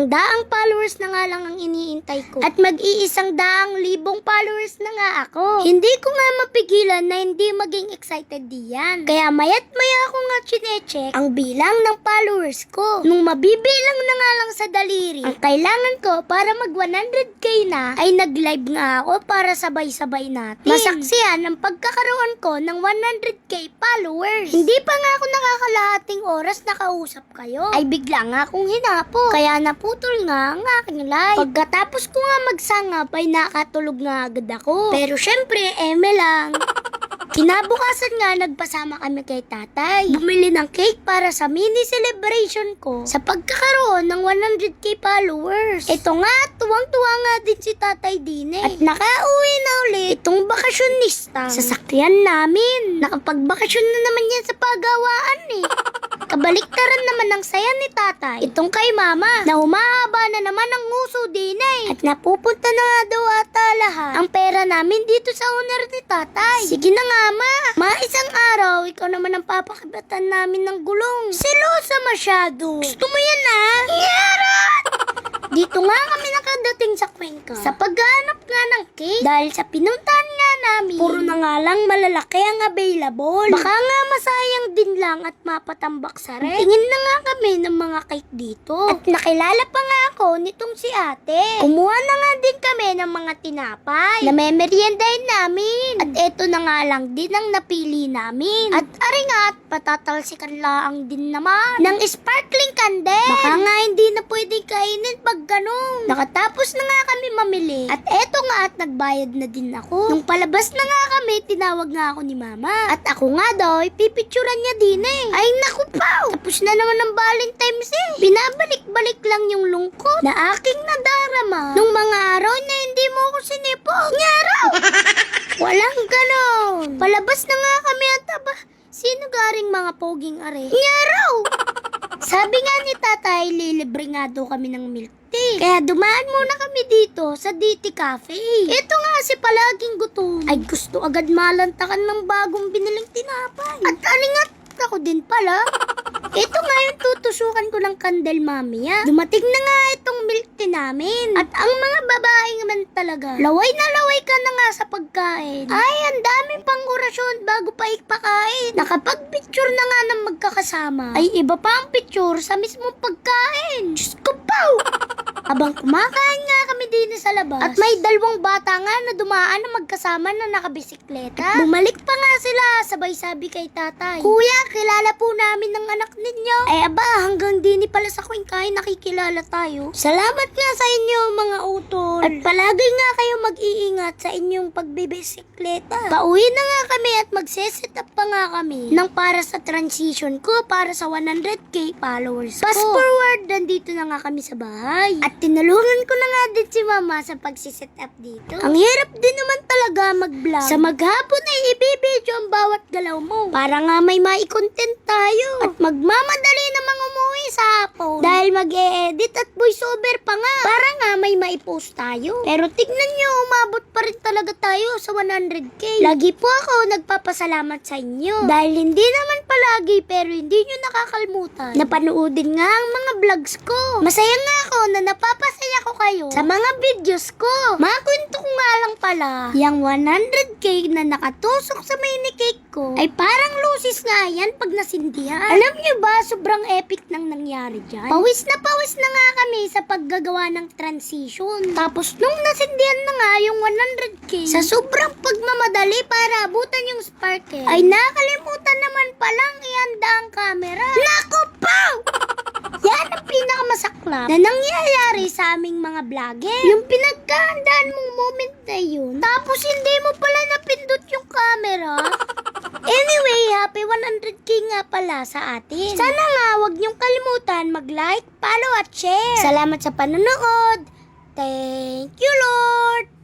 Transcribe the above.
Isang daang followers na nga lang ang iniintay ko. At mag-iisang daang libong followers na nga ako. Hindi ko nga mapigilan na hindi maging excited diyan. Kaya mayat maya ako nga chinecheck ang bilang ng followers ko. Nung mabibilang na nga lang sa daliri, ang kailangan ko para mag 100k na ay nag-live nga ako para sabay-sabay natin. Masaksihan ang pagkakaroon ko ng 100k followers. Hindi pa nga ako nakakalahating oras nakausap kayo. Ay bigla nga akong hinapo. Kaya naputol nga ang aking live. Pagkatapos ko nga magsangap ay nakatulog nga agad ako. Pero syempre, eme lang. Kinabukasan nga, nagpasama kami kay tatay. Bumili ng cake para sa mini celebration ko sa pagkakaroon ng 100k followers. Ito nga, tuwang-tuwa nga din si tatay Dine. At nakauwi na ulit itong bakasyonista. Sa sakyan namin. Nakapagbakasyon na naman yan sa pagawaan eh. Kabaliktaran naman ang saya ni tatay. Itong kay mama, na humahaba na naman ang nguso din eh. At napupunta na nga daw ata lahat ang pera namin dito sa owner ni tatay. Sige na nga ma. Ma, isang araw, ikaw naman ang papakibatan namin ng gulong. Silosa masyado. Gusto mo yan ah? Yarot! Dito nga kami nakadating sa Cuenca. Sa paghanap nga ng cake. Dahil sa pinuntahan namin, puro na nga lang malalaki ang available. Baka nga masayang din lang at mapatambak sa red. Tingin na nga kami ng mga cake dito. At nakilala pa nga ako nitong si ate. Kumuha na nga din kami ng mga tinapay na memeriendahin namin. At eto na nga lang din ang napili namin. At ari nga at patatalsikan lang din naman ng sparkling. Baka nga hindi na pwede kainin pag ganun. Nakatapos na nga kami mamili. At eto nga at nagbayad na din ako. Nung palabas na nga kami, tinawag nga ako ni mama. At ako nga daw, pipicturan niya din eh. Ay naku paw! Tapos na naman ang Valentine's eh. Binabalik-balik lang yung lungkot na aking nadarama. Nung mga araw na hindi mo ako sinipog. Nyaraw! Walang ganon. Palabas na nga kami at aba, sino garing mga poging are? Nyaraw! Sabi nga ni tatay, lilibre nga daw kami ng milk tea. Kaya dumaan muna kami dito sa DT Cafe. Ito nga si palaging gutom. Ay gusto agad malantakan ng bagong biniling tinapay. At alingat ako din pala. Ito nga yung tutusukan ko ng kandel mamaya. Dumating na nga itong milk tea namin. At ang mga babae naman talaga, laway na laway ka na nga sa pagkain. Ay, ang daming pang orasyon bago pa ipakain. Nakapag-picture na nga ng magkakasama. Ay, iba pa ang picture sa mismong pagkain. Diyos ko, pow! Habang kumakain nga kami din sa labas. At may dalawang bata nga na dumaan na magkasama na nakabisikleta. Bumalik pa nga sila, sabay sabi kay tatay. Kuya, kilala po namin ng anak ninyo. Ay aba, hanggang dini pala sa kwingkay nakikilala tayo. Salamat nga sa inyo mga utol. At palagi nga kayo mag-iingat sa inyong pagbibisikleta. Pauwi na nga kami at magseset up pa nga kami ng para sa transition ko para sa 100k followers ko. Fast forward, nandito na nga kami sa bahay. At tinulungan ko na nga din si mama sa pagsiset up dito. Ang hirap din naman talaga mag-vlog. Sa maghapon ay ibibidyo ang bawat galaw mo. Para nga may mai-content tayo. At magmamadali hapon. Dahil mag-e-edit at voiceover pa nga. Para nga may mai-post tayo. Pero tignan nyo, umabot pa rin talaga tayo sa 100k. Lagi po ako nagpapasalamat sa inyo. Dahil hindi naman palagi pero hindi nyo nakakalimutan. Napanoodin nga ang mga vlogs ko. Masaya nga ako na napapasaya ko kayo sa mga videos ko. Mga kwento ko nga lang pala, yung 100k na nakatusok sa mini cake ko ay parang lusis nga yan pag nasindihan. Alam nyo ba, sobrang epic nang nangyari dyan. Pawis na pawis na nga kami sa paggagawa ng transition. Tapos nung nasindihan na nga yung 100k, sa sobrang pagmamadali para abutan yung sparkle, ay nakalimutan naman palang ihanda ang camera. Naku, pow! Yan ang pinakamasaklap na nangyayari sa aming mga vlogger. Yung pinagkahandaan mong moment na yun, tapos hindi mo pala napindot yung camera. Anyway, happy 100k nga pala sa atin. Sana nga wag niyong kalimutan mag-like, follow at share. Salamat sa panonood. Thank you, Lord!